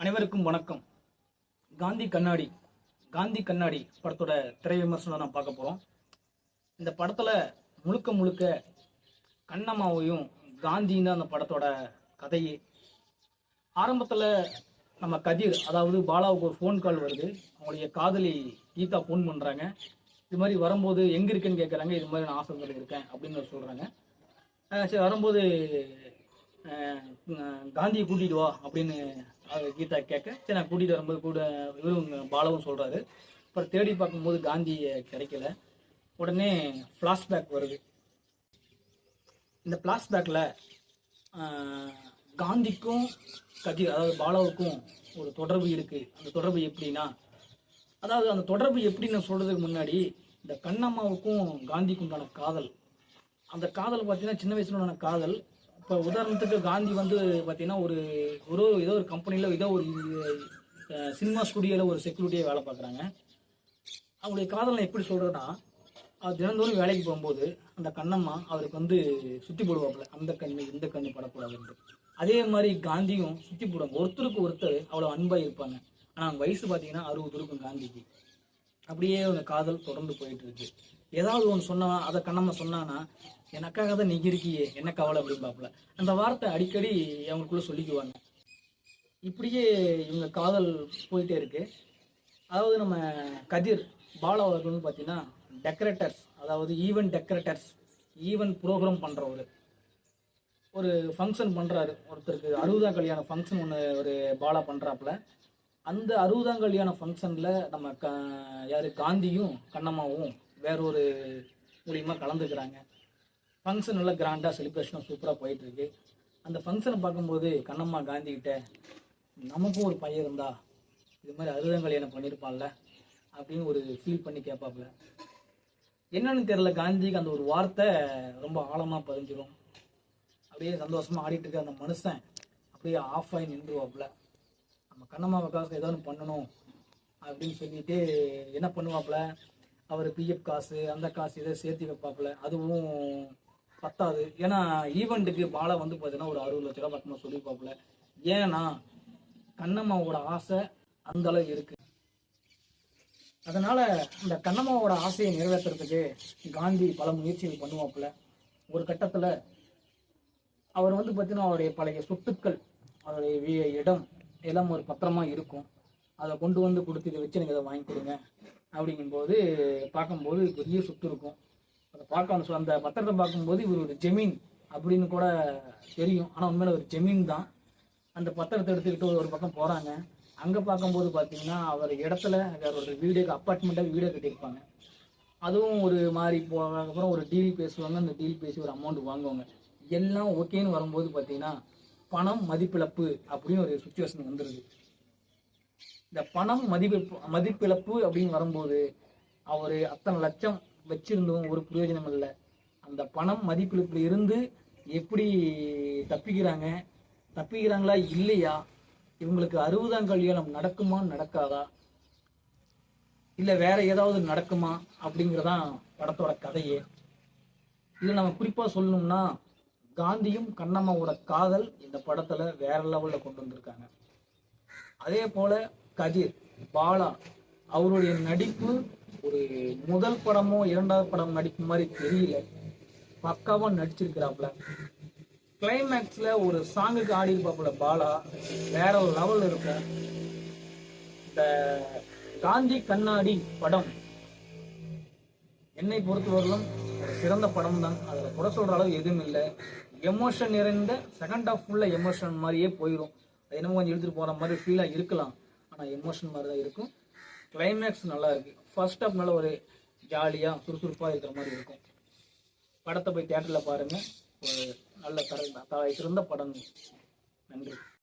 அனைவருக்கும் வணக்கம். காந்தி கண்ணாடி காந்தி கண்ணாடி படத்தோட திரை விமர்சனம் நான் பார்க்க போகிறோம் இந்த படத்தில் முழுக்க முழுக்க கண்ணம்மாவையும் காந்தியும் தான் அந்த படத்தோட கதையே. ஆரம்பத்தில் நம்ம கதிர் அதாவது பாலாவுக்கு ஒரு ஃபோன் கால் வருது. அவங்களுடைய காதலி கீதா ஃபோன் பண்ணுறாங்க இது மாதிரி வரும்போது எங்கே இருக்குன்னு கேட்குறாங்க இது மாதிரி நான் ஆசிரமத்தில் இருக்கேன் அப்படின்னு சொல்கிறாங்க சரி வரும்போது காந்தியை கூட்டிட்டு வா அப்படின்னு கீதா கேட்க சரி நான் கூட்டிகிட்டு வரும்போது கூட இவரும் பாலவும் சொல்கிறாரு அப்புறம் தேடி பார்க்கும்போது காந்தியை கிடைக்கல. உடனே ஃப்ளாஷ்பேக் வருது. இந்த ஃப்ளாஷ்பேக்கில் காந்திக்கும் கதிர் அதாவது பாலாவுக்கும் ஒரு தொடர்பு இருக்குது அந்த தொடர்பு எப்படின்னா அதாவது அந்த தொடர்பு எப்படின்னு சொல்கிறதுக்கு முன்னாடி இந்த கண்ணம்மாவுக்கும் காந்திக்கும் உண்டான காதல். அந்த காதல் பார்த்தீங்கன்னா சின்ன வயசுல உண்டான காதல். இப்போ உதாரணத்துக்கு காந்தி வந்து பார்த்தீங்கன்னா ஒரு ஒரு ஏதோ ஒரு கம்பெனியில் ஏதோ ஒரு சினிமா ஸ்டுடியோவில் ஒரு செக்யூரிட்டியாக வேலை பார்க்குறாங்க அவங்களுடைய காதல் நான் எப்படி சொல்கிறேன்னா அவர் தினந்தோறும் வேலைக்கு போகும்போது அந்த கண்ணம்மா அவருக்கு வந்து சுற்றி போடுவாப்புல. அந்த கண்ணு இந்த கண்ணு படக்கூடாதுன்ட்டு அதே மாதிரி காந்தியும் சுற்றி போடுவாங்க. ஒருத்தருக்கு ஒருத்தர் அவ்வளோ அன்பாக இருப்பாங்க. ஆனால் அவங்க வயசு பார்த்தீங்கன்னா அறுபது இருக்கும் காந்திக்கு. அப்படியே அவங்க காதல் தொடர்ந்து போயிட்டு இருக்கு. ஏதாவது ஒன்று சொன்னா அதை கண்ணம்மா சொன்னானா எனக்காக தான் நீங்க இருக்கியே என்ன கவலை? அப்படிம்பாப்புல. அந்த வார்த்தை அடிக்கடி அவங்களுக்குள்ள சொல்லிக்குவாங்க. இப்படியே இவங்க காதல் போயிட்டே இருக்கு. அதாவது நம்ம கதிர் பாலா அவர்கள்னு பார்த்தீங்கன்னா டெக்கரேட்டர்ஸ் அதாவது ஈவென்ட் டெக்கரேட்டர்ஸ் ஈவென்ட் ப்ரோக்ராம் பண்ணுறவர் ஒரு ஃபங்க்ஷன் பண்ணுறாரு ஒருத்தருக்கு அறுபதாம் கல்யாண ஃபங்க்ஷன் ஒன்று ஒரு பாலா பண்ணுறாப்புல அந்த அறுபதாம் கல்யாண ஃபங்க்ஷனில் நம்ம க யார்? காந்தியும் கண்ணம்மாவும் வேற ஒரு மூலியமாக கலந்துக்கிறாங்க. ஃபங்க்ஷன் நல்லா கிராண்டாக செலிப்ரேஷனாக சூப்பராக போயிட்டுருக்கு. அந்த ஃபங்க்ஷனை பார்க்கும்போது கண்ணம்மா காந்திக்கிட்ட நமக்கும் ஒரு பையன் இருந்தா இது மாதிரி அறுபதாம் கல்யாணம் பண்ணியிருப்பான்ல அப்படின்னு ஒரு ஃபீல் பண்ணி கேட்பாப்புல. என்னன்னு தெரில காந்திக்கு அந்த ஒரு வார்த்தை ரொம்ப ஆழமாக பதிஞ்சிடும் அப்படியே சந்தோஷமாக ஆடிட்டு இருக்க அந்த மனுஷன் அப்படியே ஆஃப் ஆகி நின்றுவாப்புல. நம்ம கண்ணம்மாவுக்காக ஏதாவது பண்ணணும் அப்படின்னு சொல்லிட்டு என்ன பண்ணுவாப்புல? அவர் பிஎஃப் காசு அந்த காசு இதை சேர்த்து வைப்பாப்புல. அதுவும் பத்தாது. ஏன்னா ஈவெண்ட்டுக்கு பாலை வந்து பார்த்தீங்கன்னா ஒரு அறுபது லட்ச ரூபா பக்கமாக சொல்லியிருப்பாப்புல. ஏன்னா கண்ணம்மாவோட ஆசை அந்த அளவு இருக்கு. அதனால இந்த கண்ணம்மாவோட ஆசையை நிறைவேற்றுறதுக்கு காந்தி பல முயற்சிகள் பண்ணுவாப்புல. ஒரு கட்டத்தில் அவர் வந்து பார்த்தீங்கன்னா அவருடைய பழைய சொத்துக்கள் அவருடைய இடம் எல்லாம் ஒரு பத்திரமா இருக்கும். அதை கொண்டு வந்து கொடுத்து இதை வச்சு எனக்கு இதை வாங்கி கொடுங்க. அப்படிங்கும்போது பார்க்கும்போது பெரிய சொத்து இருக்கும். அதை பார்க்க அந்த பத்திரத்தை பார்க்கும்போது இவர் ஒரு ஜெமீன் அப்படின்னு கூட தெரியும். ஆனால் உண்மையில ஒரு ஜெமீன் தான். அந்த பத்திரத்தை எடுத்துக்கிட்டு ஒரு பக்கம் போகிறாங்க அங்கே பார்க்கும்போது பார்த்தீங்கன்னா அவர் இடத்துல வேற ஒரு வீடு அப்பார்ட்மெண்ட்டாக வீடே கட்டியிருப்பாங்க. அதுவும் ஒரு மாதிரி போனதுக்கப்புறம் ஒரு டீல் பேசுவாங்க. அந்த டீல் பேசி ஒரு அமௌண்ட் வாங்குவாங்க. எல்லாம் ஓகேன்னு வரும்போது பார்த்தீங்கன்னா பணம் மதிப்பிழப்பு அப்படின்னு ஒரு சுச்சுவேஷன் வந்துடுது இந்த பணம் மதிப்பு மதிப்பிழப்பு அப்படின்னு வரும்போது அவர் அத்தனை லட்சம் வச்சிருந்தும் ஒரு பிரயோஜனம் இல்லை. அந்த பணம் மதிப்பிழப்பில் இருந்து எப்படி தப்பிக்கிறாங்க? தப்பிக்கிறாங்களா இல்லையா? இவங்களுக்கு அறுபதாம் கல்யாணம் நடக்குமா நடக்காதா? இல்லை வேற ஏதாவது நடக்குமா அப்படிங்கிறதான் படத்தோட கதையே. இதில் நம்ம குறிப்பாக சொல்லணும்னா காந்தியும் கண்ணம்மாவோட காதல் இந்த படத்தில் வேற லெவலில் கொண்டு வந்திருக்காங்க. அதே போல கதிர் பாலா அவருடைய நடிப்பு ஒரு முதல் படமோ இரண்டாவது படம் நடிப்பு மாதிரி தெரியல. பக்காவா நடிச்சிருக்கிறாப்ல கிளைமேக்ஸ்ல ஒரு சாங்குக்கு ஆடி இருப்பாப்புல பாலா. வேற ஒரு லெவல் இருக்கும் இந்த காந்தி கண்ணாடி படம். என்னை பொறுத்தவரையிலும் ஒரு சிறந்த படம் தான் அதில் குறை சொல்ற அளவு எதுவும் இல்லை. எமோஷன் நிறைந்த செகண்ட் ஹாஃப் ஃபுல்லாக எமோஷன் மாதிரியே போயிடும் அது என்னமோ கொஞ்சம் எடுத்துகிட்டு போகிற மாதிரி ஃபீலாக இருக்கலாம். ஆனால் எமோஷன் மாதிரி தான் இருக்கும். கிளைமேக்ஸ் நல்லா இருக்கு ஃபர்ஸ்ட் ஆஃப் நல்ல ஒரு ஜாலியாக சுறுசுறுப்பாக இருக்கிற மாதிரி இருக்கும். படத்தை போய் தேட்டரில் பாருங்கள் ஒரு நல்ல தர சிறந்த படம். நன்றி.